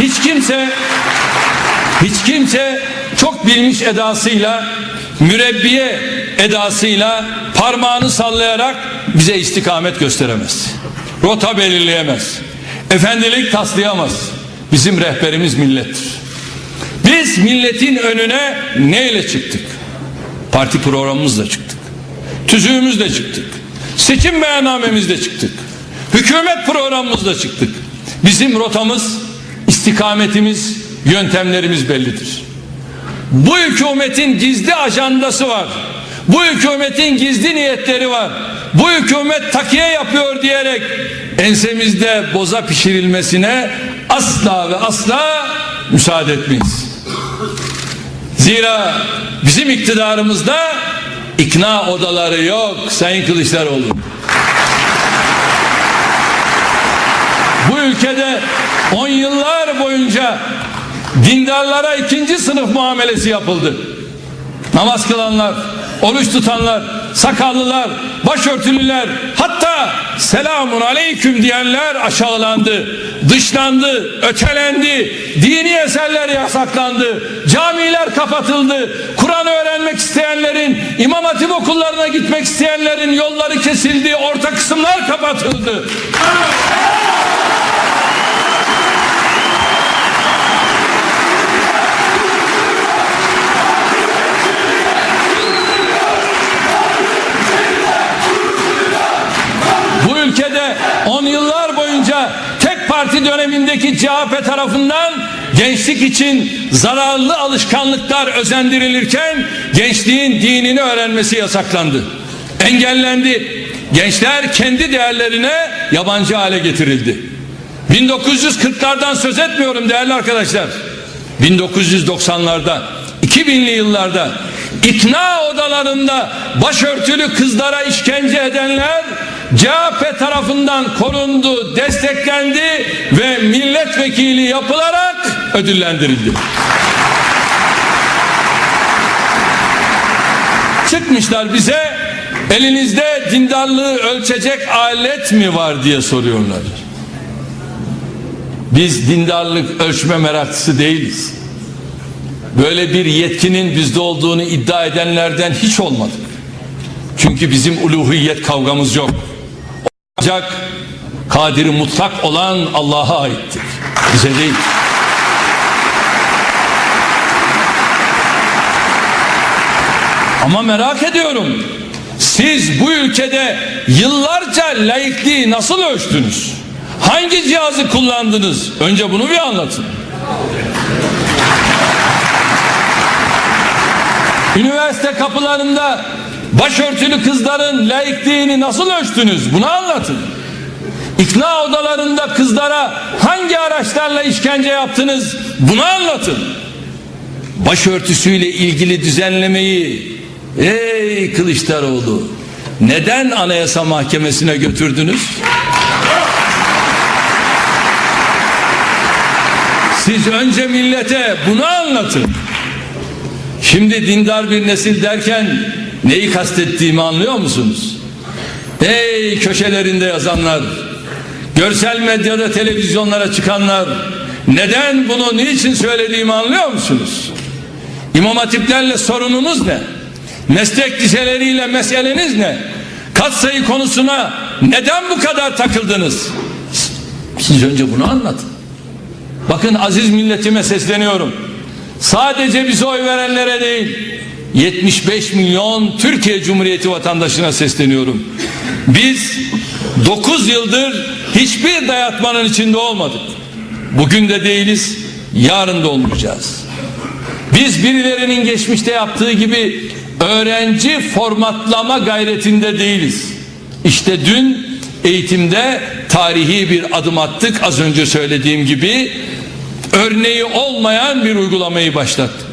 Hiç kimse hiç kimse çok bilmiş edasıyla mürebbiye edasıyla parmağını sallayarak bize istikamet gösteremez. Rota belirleyemez. Efendilik taslayamaz. Bizim rehberimiz millettir. Biz milletin önüne neyle çıktık? Parti programımızla çıktık. Tüzüğümüzle çıktık. Seçim beyannamemizle çıktık. Hükümet programımızla çıktık. Bizim rotamız, istikametimiz, yöntemlerimiz bellidir. Bu hükümetin gizli ajandası var. Bu hükümetin gizli niyetleri var. Bu hükümet takiye yapıyor diyerek ensemizde boza pişirilmesine asla ve asla müsaade etmeyiz. Zira bizim iktidarımızda ikna odaları yok Sayın Kılıçdaroğlu. Bu ülkede on yıllar boyunca dindarlara ikinci sınıf muamelesi yapıldı. Namaz kılanlar, oruç tutanlar, sakallılar, başörtülüler, hatta selamun aleyküm diyenler aşağılandı, dışlandı, ötelendi, dini eserler yasaklandı, camiler kapatıldı, Kur'an öğrenmek isteyenlerin, İmam Hatip okullarına gitmek isteyenlerin yolları kesildi, orta kısımlar kapatıldı. Parti dönemindeki CHP tarafından gençlik için zararlı alışkanlıklar özendirilirken gençliğin dinini öğrenmesi yasaklandı. Engellendi. Gençler kendi değerlerine yabancı hale getirildi. 1940'lardan söz etmiyorum değerli arkadaşlar. 1990'larda, 2000'li yıllarda ikna odalarında başörtülü kızlara işkence edenler CHP tarafından korundu, desteklendi ve milletvekili yapılarak ödüllendirildi. Çıkmışlar bize elinizde dindarlığı ölçecek alet mi var diye soruyorlar. Biz dindarlık ölçme meraklısı değiliz. Böyle bir yetkinin bizde olduğunu iddia edenlerden hiç olmadık. Çünkü bizim uluhiyet kavgamız yok. Ancak kadiri mutlak olan Allah'a aittir. Bize değil. Ama merak ediyorum. Siz bu ülkede yıllarca laikliği nasıl ölçtünüz? Hangi cihazı kullandınız? Önce bunu bir anlatın. Üniversite kapılarında başörtülü kızların laikliğini nasıl ölçtünüz? Bunu anlatın. İkna odalarında kızlara hangi araçlarla işkence yaptınız? Bunu anlatın. Başörtüsüyle ilgili düzenlemeyi ey Kılıçdaroğlu neden Anayasa Mahkemesi'ne götürdünüz? Siz önce millete bunu anlatın. Şimdi dindar bir nesil derken neyi kastettiğimi anlıyor musunuz? Ey köşelerinde yazanlar, görsel medyada televizyonlara çıkanlar, neden bunu niçin söylediğimi anlıyor musunuz? İmam hatiplerle sorununuz ne? Meslek liseleriyle meseleniz ne? Katsayı konusuna neden bu kadar takıldınız? Siz önce bunu anlatın. Bakın aziz milletime sesleniyorum. Sadece bize oy verenlere değil, 75 milyon Türkiye Cumhuriyeti vatandaşına sesleniyorum. Biz 9 yıldır hiçbir dayatmanın içinde olmadık. Bugün de değiliz, yarın da olmayacağız. Biz birilerinin geçmişte yaptığı gibi öğrenci formatlama gayretinde değiliz. İşte dün eğitimde tarihi bir adım attık az önce söylediğim gibi örneği olmayan bir uygulamayı başlattık.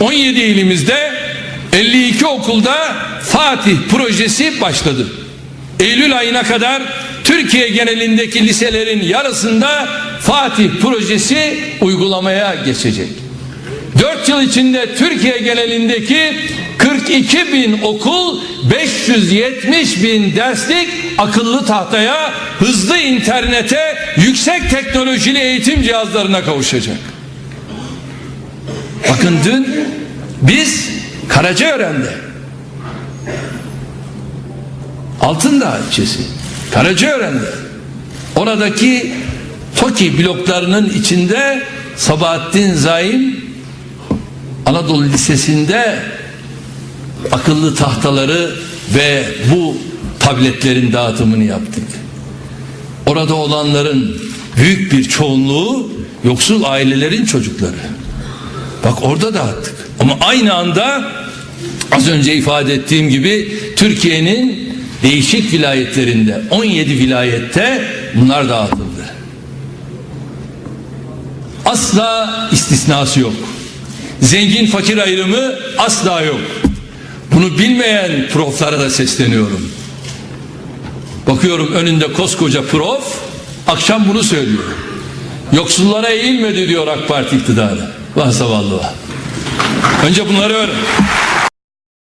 17 ilimizde 52 okulda Fatih projesi başladı. Eylül ayına kadar Türkiye genelindeki liselerin yarısında Fatih projesi uygulamaya geçecek. 4 yıl içinde Türkiye genelindeki 42 bin okul 570 bin derslik akıllı tahtaya, hızlı internete, yüksek teknolojili eğitim cihazlarına kavuşacak. Bakın dün biz Karacaören'de Altındağ ilçesi Karacaören'de oradaki TOKİ bloklarının içinde Sabahattin Zaim Anadolu Lisesi'nde akıllı tahtaları ve bu tabletlerin dağıtımını yaptık. Orada olanların büyük bir çoğunluğu yoksul ailelerin çocukları. Bak orada dağıttık. Ama aynı anda az önce ifade ettiğim gibi Türkiye'nin değişik vilayetlerinde 17 vilayette bunlar dağıtıldı. Asla istisnası yok. Zengin fakir ayrımı asla yok. Bunu bilmeyen proflara da sesleniyorum. Bakıyorum önünde koskoca prof akşam bunu söylüyor. Yoksullara eğilmedi diyor AK Parti iktidarı. Vah zavallı. Önce bunları öğren.